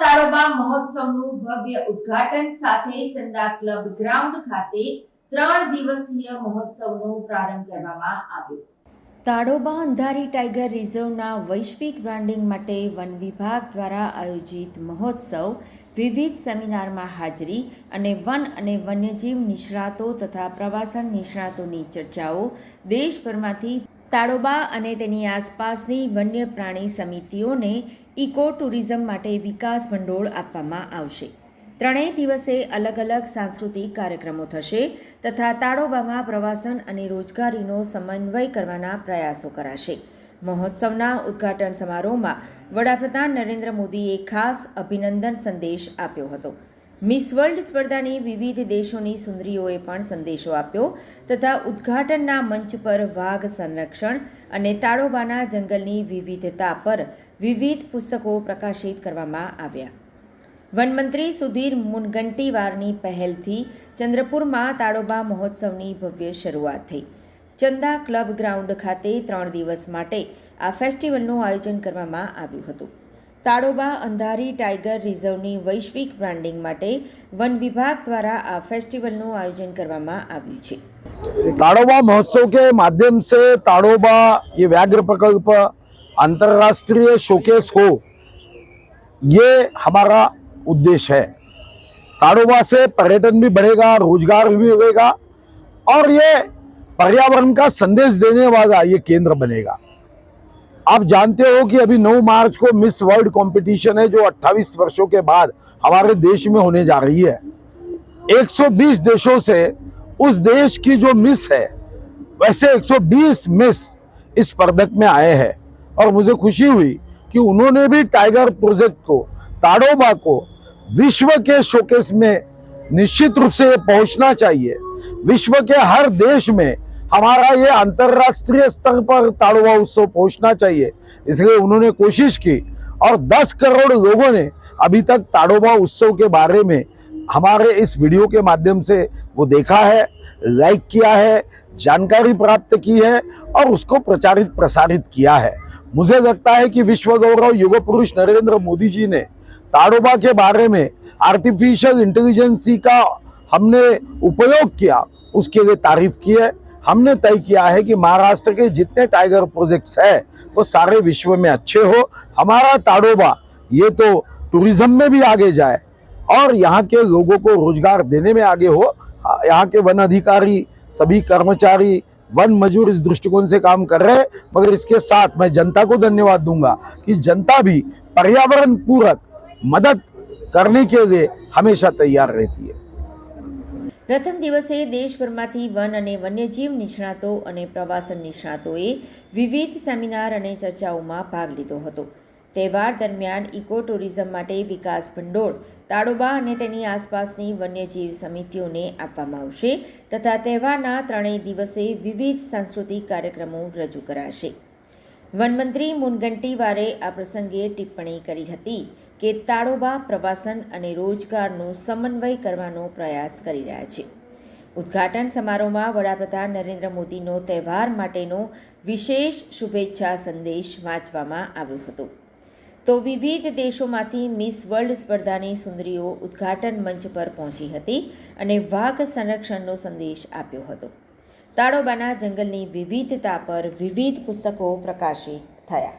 તાળોબા મહોત્સવનું ભવ્ય ઉદ્ઘાટન સાથે ચંદા ક્લબ ગ્રાઉન્ડ ખાતે ત્રણ દિવસીય મહોત્સવનો પ્રારંભ કરવામાં આવ્યો. તાડોબા અંધારી ટાઈગર રિઝર્વના વૈશ્વિક બ્રાન્ડિંગ માટે વન વિભાગ દ્વારા આયોજિત મહોત્સવ વિવિધ સેમિનારમાં હાજરી અને વન અને વન્યજીવ નિષ્ણાતો તથા પ્રવાસન નિષ્ણાતોની ચર્ચાઓ દેશભરમાંથી તાડોબા અને તેની આસપાસની વન્ય પ્રાણી સમિતિઓને ઇકો ટુરિઝમ માટે વિકાસ ભંડોળ આપવામાં આવશે. ત્રણેય દિવસે અલગ અલગ સાંસ્કૃતિક કાર્યક્રમો થશે તથા તાડોબામાં પ્રવાસન અને રોજગારીનો સમન્વય કરવાના પ્રયાસો કરાશે. મહોત્સવના ઉદ્ઘાટન સમારોહમાં વડાપ્રધાન નરેન્દ્ર મોદીએ ખાસ અભિનંદન સંદેશ આપ્યો હતો. મિસ વર્લ્ડ સ્પર્ધાની વિવિધ દેશોની સુંદરીઓએ પણ સંદેશો આપ્યો, તથા ઉદ્ઘાટનના મંચ પર વાઘ સંરક્ષણ અને તાડોબાના જંગલની વિવિધતા પર વિવિધ પુસ્તકો પ્રકાશિત કરવામાં આવ્યા. વનમંત્રી સુધીર મુનગંટીવારની પહેલથી ચંદ્રપુરમાં તાડોબા મહોત્સવની ભવ્ય શરૂઆત થઈ. ચંદા ક્લબ ગ્રાઉન્ડ ખાતે ત્રણ દિવસ માટે આ ફેસ્ટિવલનું આયોજન કરવામાં આવ્યું હતું. તાડોબા અંધારી ટાઈગર રિઝર્વની વૈશ્વિક બ્રાન્ડિંગ માટે વન વિભાગ દ્વારા આ ફેસ્ટિવલનું આયોજન કરવામાં આવ્યું છે ताड़ोबा महोत्सव के माध्यम से ताड़ोबा ये व्याघ्र प्रकल्प अंतर्राष्ट्रीय शोकेस हो ये हमारा उद्देश्य है ताड़ोबा से पर्यटन भी बढ़ेगा रोजगार भी मिलेगा और ये पर्यावरण का संदेश देने वाला ये केंद्र बनेगा आप जानते हो कि अभी 9 मार्च को मिस वर्ल्ड कंपटीशन है, जो 28 वर्षों के बाद हमारे देश में होने जा रही है। 120 देशों से उस देश की जो मिस है, वैसे 120 मिस इस पदक में आए हैं। और मुझे खुशी हुई कि उन्होंने भी टाइगर प्रोजेक्ट को, ताड़ोबा को विश्व के शोकेस में निश्चित रूप से पहुँचना चाहिए। विश्व के हर देश में हमारा ये अंतर्राष्ट्रीय स्तर पर ताड़ोबा उत्सव पहुँचना चाहिए। इसलिए उन्होंने कोशिश की और 10 करोड़ लोगों ने अभी तक ताड़ोबा उत्सव के बारे में हमारे इस वीडियो के माध्यम से वो देखा है, लाइक किया है, जानकारी प्राप्त की है और उसको प्रचारित प्रसारित किया है। मुझे लगता है कि विश्व गौरव युग पुरुष नरेंद्र मोदी जी ने ताड़ोबा के बारे में आर्टिफिशियल इंटेलिजेंसी का हमने उपयोग किया, उसके लिए तारीफ़ की है। हमने तय किया है कि महाराष्ट्र के जितने टाइगर प्रोजेक्ट्स हैं, वो सारे विश्व में अच्छे हो। हमारा ताड़ोबा, ये तो टूरिज़्म में भी आगे जाए और यहाँ के लोगों को रोज़गार देने में आगे हो। यहाँ के वन अधिकारी, सभी कर्मचारी, वन मजदूर इस दृष्टिकोण से काम कर रहे हैं, मगर इसके साथ मैं जनता को धन्यवाद दूँगा कि जनता भी पर्यावरण पूरक मदद करने के लिए हमेशा तैयार रहती है। પ્રથમ દિવસે દેશભરમાંથી વન અને વન્યજીવ નિષ્ણાતો અને પ્રવાસન નિષ્ણાતોએ વિવિધ સેમિનાર અને ચર્ચાઓમાં ભાગ લીધો હતો. તહેવાર દરમિયાન ઇકો ટુરિઝમ માટે વિકાસ ભંડોળ, તાડોબા અને તેની આસપાસની વન્યજીવ સમિતિઓને આપવામાં આવશે તથા તહેવારના ત્રણેય દિવસે વિવિધ સાંસ્કૃતિક કાર્યક્રમો રજૂ કરાશે. વનમંત્રી મુનગંટીવારે આ પ્રસંગે ટિપ્પણી કરી હતી કે તાડોબા પ્રવાસન અને રોજગારનો સમન્વય કરવાનો પ્રયાસ કરી રહ્યા છે. ઉદ્ઘાટન સમારોહમાં વડાપ્રધાન નરેન્દ્ર મોદીનો તહેવાર માટેનો વિશેષ શુભેચ્છા સંદેશ વાંચવામાં આવ્યો હતો. તો વિવિધ દેશોમાંથી મિસ વર્લ્ડ સ્પર્ધાની સુંદરીઓ ઉદ્ઘાટન મંચ પર પહોંચી હતી અને વાઘ સંરક્ષણનો સંદેશ આપ્યો હતો. તાડોબાના જંગલની વિવિધતા પર વિવિધ પુસ્તકો પ્રકાશિત થયા.